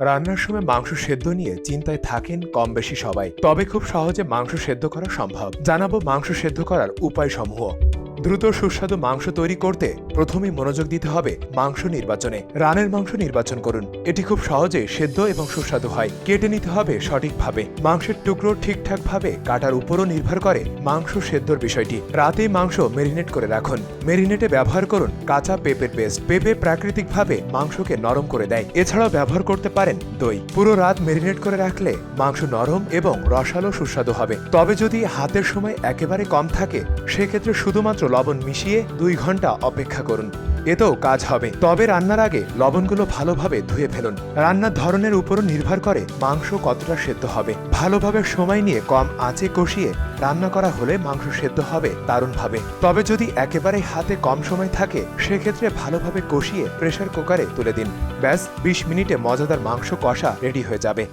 রান্নার সময় মাংস সেদ্ধ নিয়ে চিন্তায় থাকেন কম বেশি সবাই, তবে খুব সহজে মাংস সেদ্ধ করা সম্ভব। জানাব মাংস সেদ্ধ করার উপায় সমূহ দ্রুত সুস্বাদু মাংস তৈরি করতে প্রথমেই মনোযোগ দিতে হবে মাংস নির্বাচনে। রানের মাংস নির্বাচন করুন। এটি খুব সহজে সেদ্ধ এবং সুস্বাদু হয়। কেটে নিতে হবে সঠিকভাবে। মাংসের টুকরো ঠিকঠাকভাবে কাটার উপরও নির্ভর করে মাংস সেদ্ধর বিষয়টি। রাতেই মাংস মেরিনেট করে রাখুন। মেরিনেটে ব্যবহার করুন কাঁচা পেঁপের পেস্ট। পেঁপে প্রাকৃতিকভাবে মাংসকে নরম করে দেয়। এছাড়াও ব্যবহার করতে পারেন দই। পুরো রাত মেরিনেট করে রাখলে মাংস নরম এবং রসালো সুস্বাদু হবে। তবে যদি হাতের সময় একেবারে কম থাকে, সেক্ষেত্রে শুধুমাত্র লবণ মিশিয়ে দুই ঘণ্টা অপেক্ষা করুন। এতেও কাজ হবে। তবে রান্নার আগে লবণগুলো ভালোভাবে ধুয়ে ফেলুন। রান্নার ধরনের উপরও নির্ভর করে মাংস কতটা সেদ্ধ হবে। ভালোভাবে সময় নিয়ে কম আঁচে কষিয়ে রান্না করা হলে মাংস সেদ্ধ হবে দারুণভাবে। তবে যদি একেবারে হাতে কম সময় থাকে, সেক্ষেত্রে ভালোভাবে কষিয়ে প্রেসার কুকারে তুলে দিন। ব্যাস, বিশ মিনিটে মজাদার মাংস কষা রেডি হয়ে যাবে।